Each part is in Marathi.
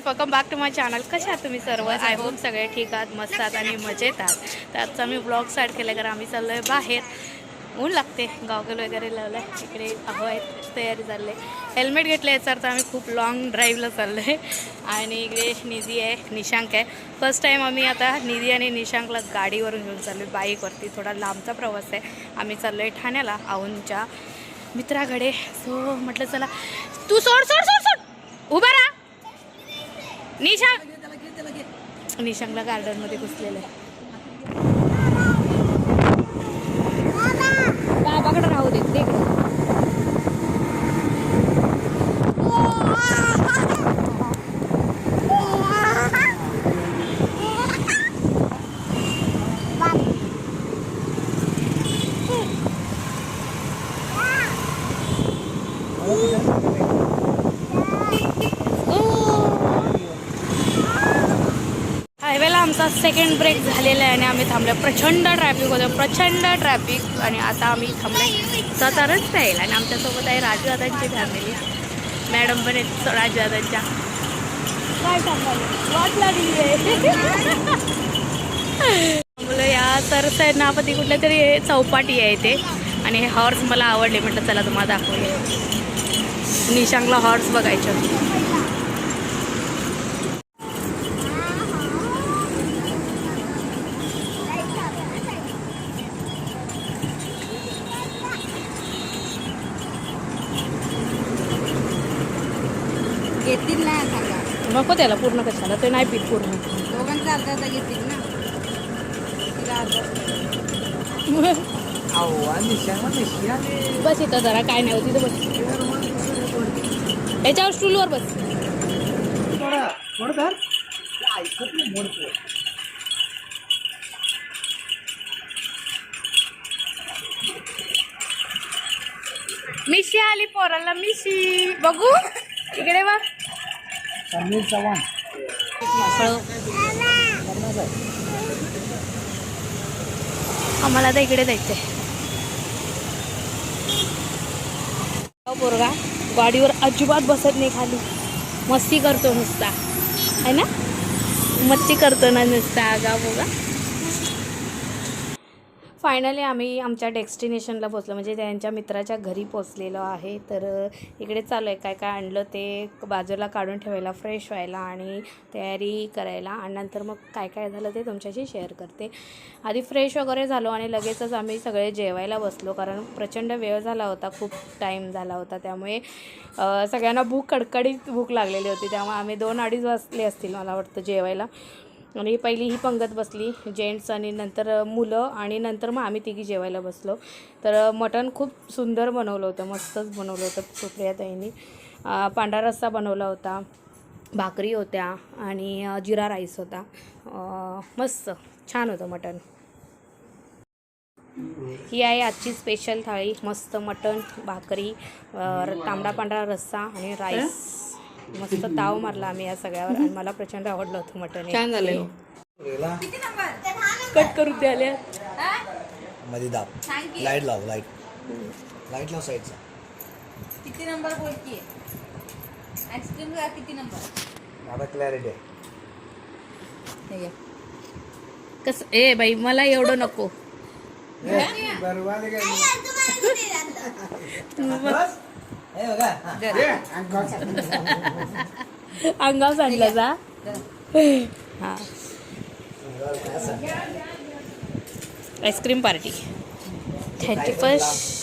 Friends welcome back to my channel कशा आहात तुम्ही सर्व? आय होप सगळे ठीक आहात मस्त आहात आणि मजेत आहात. तर आजचा मी ब्लॉग स्टार्ट केला कारण आम्ही चाललो आहे बाहेर. ऊन लागते गॉगल वगैरे लावलं आहे इकडे हवं आहे तयारी चालली हेल्मेट घेतलं याचा अर्थ आम्ही खूप लॉंग ड्राईव्हला चाललो आहे आणि इकडे निधी आहे निशांक आहे. फर्स्ट टाईम आम्ही आता निधी आणि निशांकला गाडीवरून घेऊन चाललो आहे बाईकवरती. थोडा लांबचा प्रवास आहे. आम्ही चाललो आहे ठाण्याला आऊनच्या मित्राकडे. सो म्हटलं चला. तू सोड सोड सोड सोड! उभा राहा! निशांक निशांगला गार्डनमध्ये घुसलेलं आहे बाबाकडे राहू दे दे इकडे. हायवेला आमचा सेकंड ब्रेक झालेला आहे आणि आम्ही थांबलो प्रचंड ट्रॅफिक होतं प्रचंड ट्रॅफिक आणि आता आम्ही थांबले सातारच राहील आणि आमच्यासोबत आहे राजदादांची फॅमिली मॅडम पण आहेत राजदादांच्या काय वाट लागली आहे. या सर सेनापती कुठल्या तरी चौपाटी आहे ते आणि हे हॉर्स मला आवडले. म्हटलं चला तुम्हाला दाखवूया. निशांकला हॉर्स बघायचं घेतील ना सांगा नको त्याला पूर्ण कशाला? ते नाही पीठ पूर्ण. दोघांचा अर्धा अर्धा घेतील ना. तिला अर्धा बस इथं जरा काय नाही होती बस. याच्यावर स्टूलवर बस. मिशी आली पोराला मिशी. बघू. इकडे बघ. समीर चव्हाण. आम्हाला आता इकडे जायचंय. हा पोरगा गाडीवर अजिबात बसत नाही खाली. मस्ती करतो नुसता. आहे ना? मस्ती करतो ना नुसता आगा बोगा फायनली आम्ही आमच्या डेस्टिनेशनला पोचलो म्हणजे त्यांच्या मित्राच्या घरी पोचलेलो आहे. तर इकडे चालू आहे काय काय आणलं ते बाजूला काढून ठेवायला फ्रेश व्हायला आणि तयारी करायला. आणि नंतर मग काय काय झालं ते तुमच्याशी शेअर करते. आधी फ्रेश वगैरे झालो आणि लगेचच आम्ही सगळे जेवायला बसलो. कारण प्रचंड वेळ झाला होता. खूप टाईम झाला होता. त्यामुळे सगळ्यांना भूक कडकडीत भूक लागलेली होती. त्यामुळे आम्ही दोन अडीच वाजले असतील मला वाटतं जेवायला. आणि पहिली ही पंगत बसली जेंट्स आणि नंतर मुलं आणि नंतर मग आम्ही तिघी जेवायला बसलो. तर मटण खूप सुंदर बनवलं होतं मस्तच बनवलं होतं सुप्रियाताईंनी पांढरा रस्सा बनवला होता भाकरी होत्या आणि जिरा राईस होता. मस्त छान होतं मटण. ही आहे आजची स्पेशल थाळी मस्त मटण भाकरी तांबडा पांढरा रस्सा आणि राईस. मस्त ताव मारला आम्ही या सगळ्यावर आणि मला प्रचंड आवडलं होतं मटण. छान झालंय कट करून द्याले मध्ये दाब. लाइट लाव लाइट लाइट लाव साईडचा किती नंबर बोलतीये आईस्क्रीम का किती नंबर आता क्लॅरिटी आहे. हे. कस? ए बाई मला एवढं नको. हा. अंगाव सांडलं जा हा? Ice cream party. Thirty first.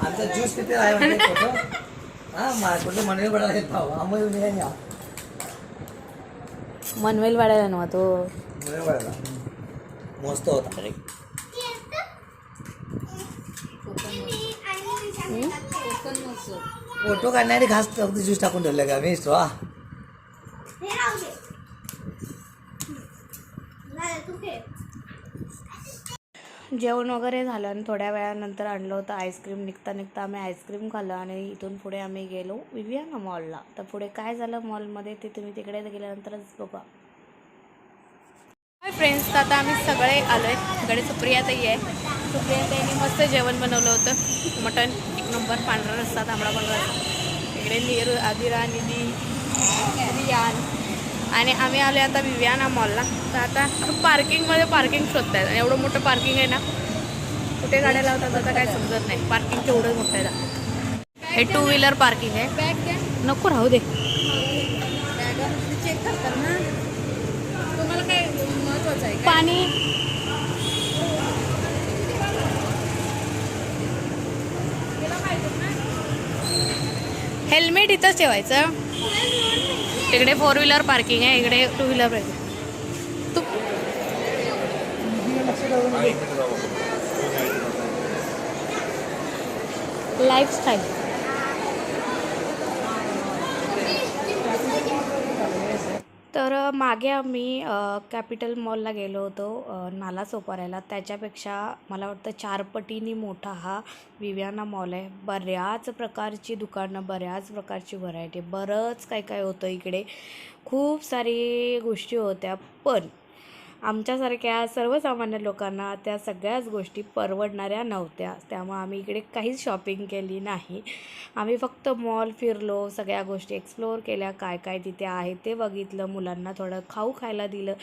आमचा ज्यूस तिथे आहे म्हणजे हा मा कुठे मनवे पडायला पाहू आम्ही येऊन या मनवेल वाढायला नव्हा तो. मनवे पडायला मस्त होता. फोटो काढण्यासाठी खास फक्त ज्यूस टाकून ठेवलं का? मी स्ट्रॉ जेवण वगैरे झालं आणि थोड्या वेळानंतर आणलं होतं आईस्क्रीम. निघता निघता आम्ही आईस्क्रीम खाल्लं आणि इथून पुढे आम्ही गेलो विवियाना मॉलला. तर पुढे काय झालं मॉलमध्ये ते तुम्ही तिकडे गेल्यानंतरच बघा. हाय फ्रेंड्स तर आता आम्ही सगळे आलो आहे इकडे सुप्रियाताई आहे. सुप्रियाताईने मस्त जेवण बनवलं होतं. मटण. नंबर पांढरा रस्सा तांबडा पांढरा रस्सा इकडे नीर आदिरा निधी रियान. आणि आम्ही आलो आता विवियाना मॉलला तर आता पार्किंगमध्ये पार्किंग शोधतायत. आणि एवढं मोठं पार्किंग आहे ना कुठे गाड्या लावतात आता काय समजत नाही. पार्किंग तेवढं मोठं आहे. हे टू व्हीलर पार्किंग आहे. नको राहू दे. बॅगा चेक करतात ना. तुम्हाला काय महत्वाचं आहे? का पाणी हेल्मेट इथंच ठेवायचं. तिकडे फोर व्हीलर पार्किंग आहे इकडे टू व्हीलर पार्किंग तू लाईफस्टाईल तर अ, मागे आम्ही कॅपिटल मॉलला गेलो होतो नाला सोपारायला त्याच्यापेक्षा मला वाटतं चारपटीने मोठा हा विव्याना मॉल आहे. बऱ्याच प्रकारची दुकानं बऱ्याच प्रकारची व्हरायटी बरंच काय काय होतं इकडे. खूप सारी गोष्टी होत्या. पण आमच्यासारख्या सर्वसामान्य लोकांना त्या सगळ्याच गोष्टी परवडणाऱ्या नव्हत्या. त्यामुळे आम्ही इकडे काहीच शॉपिंग केली नाही. आम्ही फक्त मॉल फिरलो सगळ्या गोष्टी एक्सप्लोअर केल्या काय काय तिथे आहे ते बघितलं मुलांना थोडं खाऊ खायला दिलं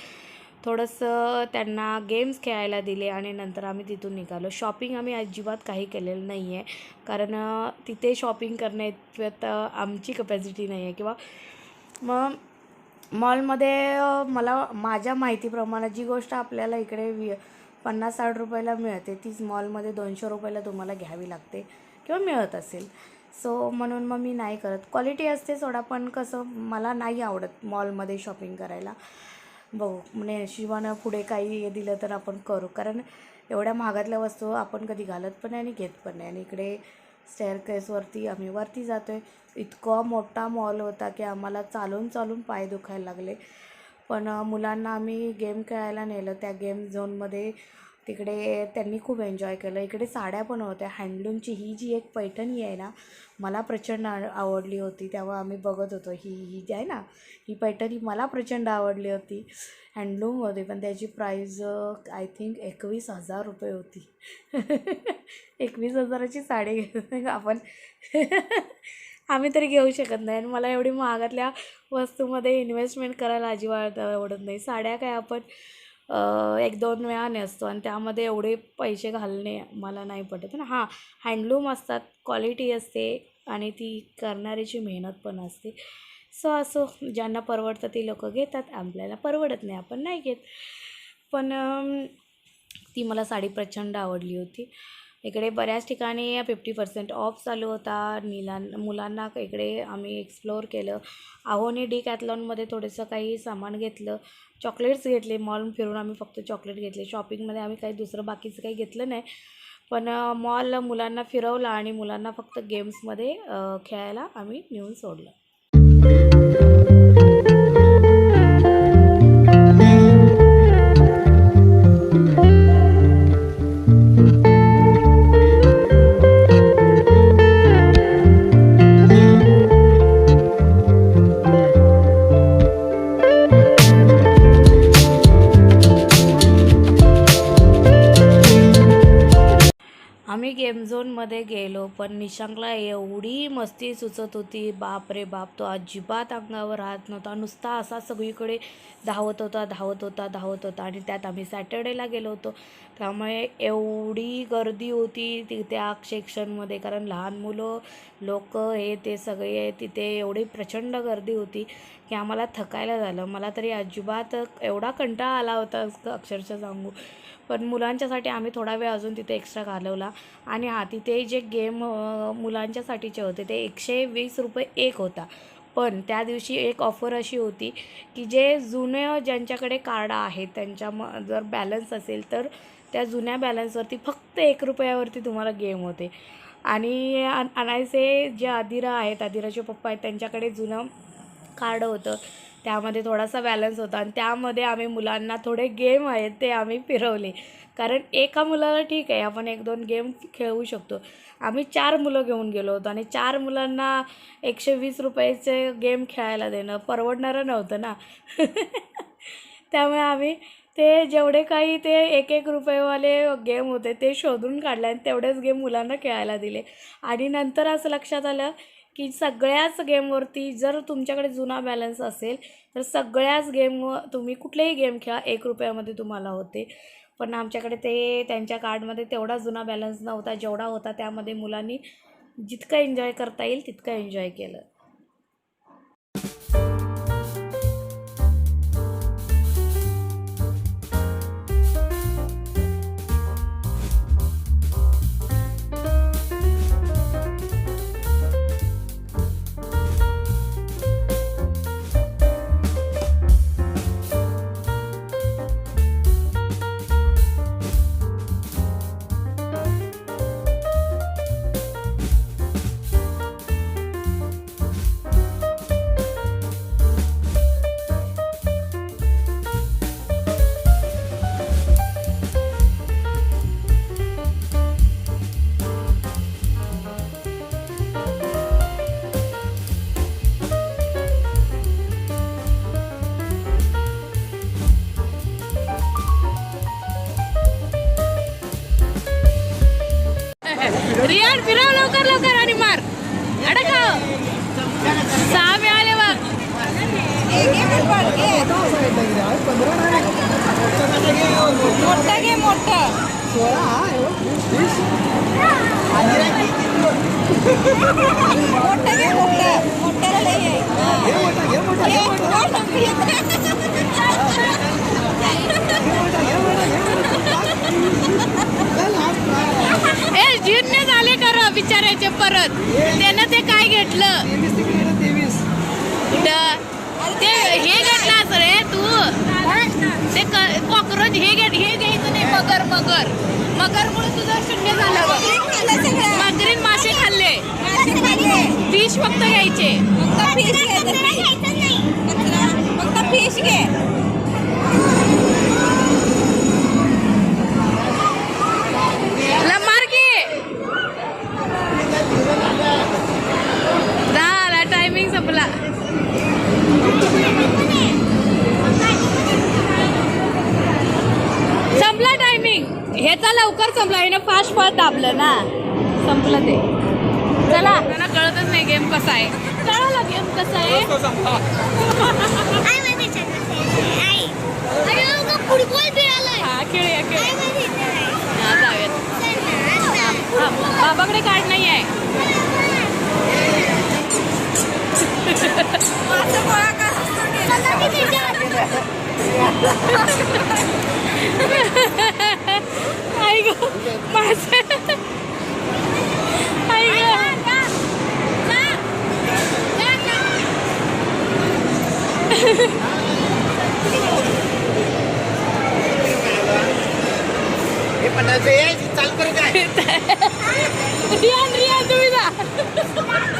थोडंसं त्यांना गेम्स खेळायला दिले आणि नंतर आम्ही तिथून निघालो. शॉपिंग आम्ही अजिबात काही केलेलं नाही आहे कारण तिथे शॉपिंग करण्यात आमची कपॅसिटी नाही आहे किंवा मग मॉलमध्ये मला माझ्या माहितीप्रमाणे जी गोष्ट आपल्याला इकडे वि पन्नास साठ रुपयाला मिळते तीच मॉलमध्ये दोनशे रुपयाला तुम्हाला घ्यावी लागते किंवा मिळत असेल. सो म्हणून मग मी नाही करत. क्वालिटी असते सोडा पण कसं मला नाही आवडत मॉलमध्ये शॉपिंग करायला. बघू म्हणजे शिवानं पुढे काही दिलं तर आपण करू. कारण एवढ्या महागातल्या वस्तू आपण कधी घालत पण नाही आणि घेत पण नाही. आणि इकडे स्टेअरकेसवरती आम्ही वरती जातो आहे इतका मोठा मॉल होता की आम्हाला चालून चालून पाय दुखायला लागले. पण मुलांना आम्ही गेम खेळायला नेलं. त्या गेम झोनमध्ये तिकडे त्यांनी खूप एन्जॉय केलं. इकडे साड्या पण होत्या. हँडलूमची ही जी एक पैठणी आहे ना मला प्रचंड आवडली होती. तेव्हा आम्ही बघत होतो. ही ही जी आहे ना ही पैठणी मला प्रचंड आवडली होती. हँडलूम होती पण त्याची प्राईज आय थिंक एकवीस हजार रुपये होती. एकवीस हजाराची साडी घेतो आपण आम्ही तरी घेऊ शकत नाही. आणि मला एवढी महागातल्या वस्तूमध्ये इन्व्हेस्टमेंट करायला अजिबात आवडत नाही. साड्या काय आपण एक दोन वेळा नेसतो आणि त्यामध्ये एवढे पैसे घालणे मला नाही पटत. ना हां हँडलूम असतात क्वालिटी असते आणि ती करणाऱ्याची मेहनत पण असते. सो असो ज्यांना परवडतं ती लोकं घेतात आपल्याला परवडत नाही आपण नाही घेत. पण ती मला साडी प्रचंड आवडली होती. इकडे बऱ्याच ठिकाणी फिफ्टी पर्सेंट ऑफ चालू होता. निलां मुलांना इकडे आम्ही एक्सप्लोअर केलं. आहोनी डी कॅथलॉनमध्ये थोडंसं काही सामान घेतलं. चॉकलेट्स घेतले मॉल फिरून आम्ही फक्त चॉकलेट घेतले. शॉपिंगमध्ये आम्ही काही दुसरं बाकीचं काही घेतलं नाही. पण मॉल मुलांना फिरवला आणि मुलांना फक्त गेम्समध्ये खेळायला आम्ही नेऊन सोडलं. पण निशांकला एवढी मस्ती सुचत होती. बाप रे बाप तो अजिबात अंगावर राहत नव्हता. नुसता असा सगळीकडे धावत होता धावत होता धावत होता. आणि त्यात आम्ही सॅटर्डेला गेलो होतो. त्यामुळे एवढी गर्दी होती ती त्या सेक्शनमध्ये. कारण लहान मुलं लोक हे ते सगळे तिथे एवढी प्रचंड गर्दी होती की आम्हाला थकायला झालं. मला तरी अजिबात एवढा कंटाळा आला होता अक्षरशः सांगू. पण मुलांच्यासाठी आम्ही थोडा वेळ अजून तिथे एक्स्ट्रा घालवला. आणि हा तिथे जे गेम मुलांच्यासाठीचे होते ते एकशे वीस रुपये एक होता. पण त्या दिवशी एक ऑफर अशी होती की जे जुने ज्यांच्याकडे कार्ड आहेत त्यांच्या म जर बॅलन्स असेल तर त्या जुन्या बॅलन्सवरती फक्त एक रुपयावरती तुम्हाला गेम होते. आणि आण- आणायचे जे आदिरा आहेत आदिराचे पप्पा आहेत त्यांच्याकडे जुनं कार्ड होतं. त्यामध्ये थोडासा बॅलन्स होता. आणि त्यामध्ये आम्ही मुलांना थोडे गेम आहेत ते आम्ही फिरवले. कारण एका मुलाला ठीक आहे आपण एक दोन गेम खेळू शकतो. आम्ही चार मुलं घेऊन गेलो होतो आणि चार मुलांना एकशे वीस रुपयाचे गेम खेळायला देणं परवडणारं नव्हतं ना. त्यामुळे आम्ही ते जेवढे काही ते एक एक रुपयेवाले गेम होते ते शोधून काढले आणि तेवढेच गेम मुलांना खेळायला दिले. आणि नंतर असं लक्षात आलं की सगळ्याच गेमवरती जर तुमच्याकडे जुना बॅलन्स असेल तर सगळ्याच गेम तुम्ही कुठलेही गेम खेळा एक रुपयामध्ये तुम्हाला होते. पण आमच्याकडे ते त्यांच्या कार्डमध्ये तेवढा जुना बॅलन्स नव्हता जेवढा होता त्यामध्ये मुलांनी जितकं एन्जॉय करता येईल तितकं एन्जॉय केलं. परत. त्यानं ते काय घेतलं? कुठं? ते हे घेतलास रे तू. ते कॉक्रोच हे घेत हे घ्यायचं नाही मगर मगर. मगर मुळे तुझं शून्य झालं मगरीन मासे खाल्ले. फिश फक्त घ्यायचे. फक्त फिश घे तर फक्त- फक्त फिश घे ला मार की झाला टायमिंग संपला संपला टायमिंग ह्याचा लवकर संपला. ह्यानं फास्ट फास्ट दाबलं ना. संपलं ते. चला. त्यांना कळतच नाही गेम कसा आहे. कळाला गेम कसा आहे? फुटबॉल खेळायला हा खेळूया खेळूया. हा जाऊयात. हा, बाबाकडे कार्ड नाही आहे असं गोळा कर, असं घे. आई ग माझं आई ग रियान रियान तुम्ही जा आई ग.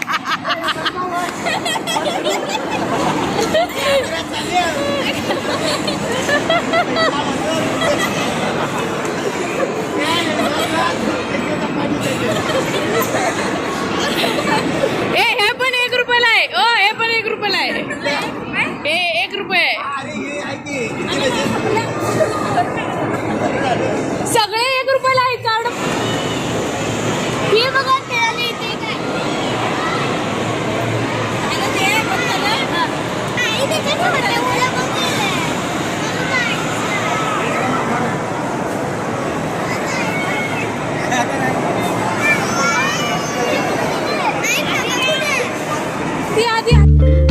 ए Thank you.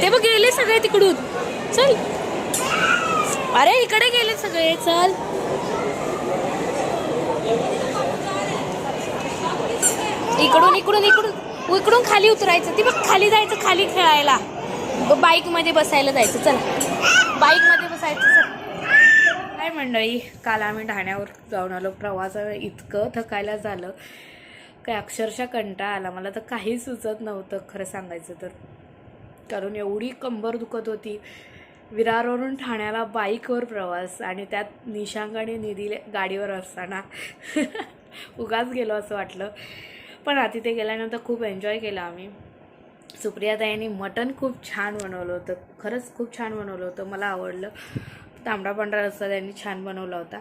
ते बघ गेले सगळे तिकडून. चल. अरे इकडे गेले सगळे. चल. इकडून इकडून इकडून. इकडून खाली उतरायचं. ती बघ खाली जायचं खाली खेळायला. बाईकमध्ये बसायला जायचं. चल. बाईकमध्ये बसायचं चल. काय मंडळी काल आम्ही ठाण्यावर जाऊन आलो. प्रवास इतकं थकायला झालं. काय अक्षरशः कंटाळा आला. मला तर काही सुचत नव्हतं खरं सांगायचं तर. कारण एवढी कंबर दुखत होती. विरारवरून ठाण्याला बाईकवर प्रवास आणि त्यात निशांक आणि निधी गाडीवर असताना उगाच गेलो असं वाटलं. पण आ तिथे गेल्यानंतर खूप एन्जॉय केलं आम्ही. सुप्रियाताईंनी मटण खूप छान बनवलं होतं. खरंच खूप छान बनवलं होतं. मला आवडलं. तांबडा पांढरा रस्सा त्यांनी छान बनवला होता.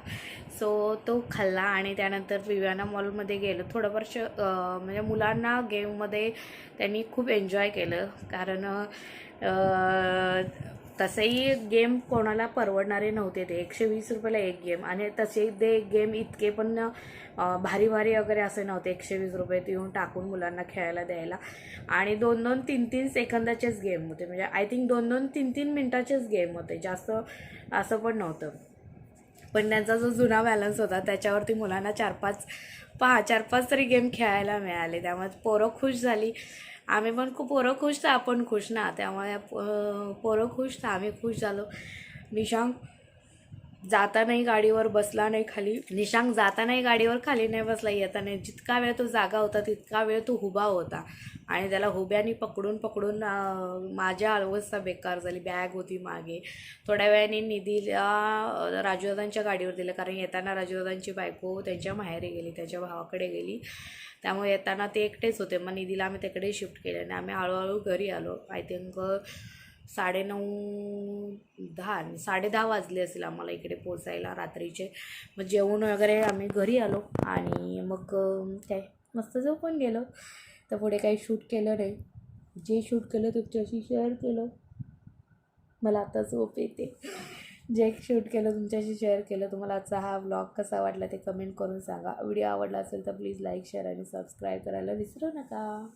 सो तो खाल्ला आणि त्यानंतर विव्याना मॉलमध्ये गेलो. थोडंफार श म्हणजे मुलांना गेममध्ये त्यांनी खूप एन्जॉय केलं. कारण तसंही गेम कोणाला परवडणारे नव्हते ते. एकशे वीस रुपयाला एक गेम. आणि तसे ते गेम इतके पण भारी भारी वगैरे असे नव्हते. एकशे वीस रुपये देऊन टाकून मुलांना खेळायला द्यायला. आणि दोन दोन तीन तीन सेकंदाचेच गेम होते. म्हणजे आय थिंक दोन दोन तीन तीन मिनटाचेच गेम होते. जास्त असं पण नव्हतं. पण त्यांचा जो जुना बॅलन्स होता त्याच्यावरती मुलांना चार पाच पहा चार पाच तरी गेम खेळायला मिळाले. त्यामुळे पोरं खुश झाली. आम्ही पण खूप पोरं खुश तर आपण खुश ना. त्यामुळे पोरं खुश तर आम्ही खुश झालो. निशांक जातानाही गाडीवर बसला नाही खाली. निशांक जातानाही गाडीवर खाली नाही बसला येताना जितका वेळ तो जागा होता तितका वेळ तो उभा होता. आणि त्याला हुब्यानी पकडून पकडून माझ्या अवस्था बेकार झाली बॅग होती मागे. थोड्या वेळाने निधीला राजूदादांच्या गाडीवर दिलं कारण येताना राजूदादांची बायको त्यांच्या माहेरी गेली त्याच्या भावाकडे गेली. त्यामुळे येताना ते एकटेच होते मग निधीला आम्ही तिकडे शिफ्ट केले आणि आम्ही हळूहळू घरी आलो. आय थिंक साडेनऊ दहा साडे दहा वाजले असेल आम्हाला इकडे पोचायला रात्रीचे. मग जेवण वगैरे आम्ही घरी आलो आणि मग काय मस्त झोपून गेलो. तर पुढे काही शूट केलं नाही. जे शूट केलं तुमच्याशी शेअर केलं मला आता झोप येते. जे शूट केलं तुमच्याशी शेअर केलं तुम्हाला आजचा हा ब्लॉग कसा वाटला ते कमेंट करून सांगा. व्हिडिओ आवडला असेल तर प्लीज लाईक शेअर आणि सबस्क्राईब करायला विसरू नका.